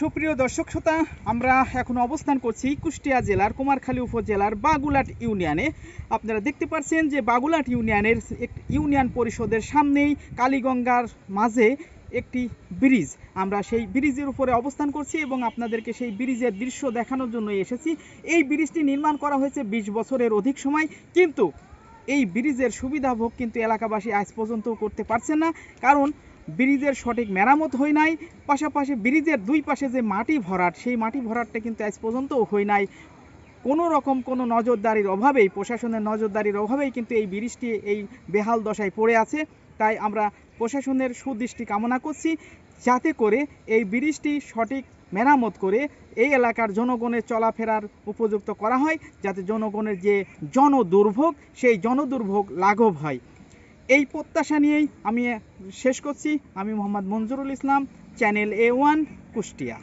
সুপ্রিয় দর্শক শ্রোতা, আমরা এখন অবস্থান করছি কুষ্টিয়া জেলার কুমারখালী উপজেলার বাগুলাট ইউনিয়নে। আপনারা দেখতে পাচ্ছেন যে বাগুলাট ইউনিয়নের ইউনিয়ন পরিষদের সামনেই কালীগঙ্গার মাঝে একটি ব্রিজ। আমরা সেই ব্রিজের উপরে অবস্থান করছি এবং আপনাদেরকে সেই ব্রিজের দৃশ্য দেখানোর জন্য এসেছি। এই ব্রিজটি নির্মাণ করা হয়েছে বিশ বছরের অধিক সময়, কিন্তু এই ব্রিজের সুবিধাভোগ কিন্তু এলাকাবাসী আজ পর্যন্ত করতে পারছেন না, কারণ ব্রিজের সঠিক মেরামত হয় নাই। পাশাপাশি ব্রিজের দুই পাশে যে মাটি ভরাট, সেই মাটি ভরাটটা কিন্তু আজ পর্যন্ত হয় নাই। কোনো রকম কোনো নজরদারির অভাবেই, প্রশাসনের নজরদারির অভাবেই কিন্তু এই ব্রিজটি এই বেহাল দশায় পড়ে আছে। তাই আমরা প্রশাসনের সুদৃষ্টি কামনা করছি, যাতে করে এই ব্রিজটি সঠিক মেরামত করে এই এলাকার জনগণের চলাফেরার উপযুক্ত করা হয়, যাতে জনগণের যে জনদুর্ভোগ, সেই জনদুর্ভোগ লাঘব হয়। এই প্রত্যাশা নিয়েই আমি শেষ করছি। আমি Mohammad Manjurul Islam, channel A one, Kushtia.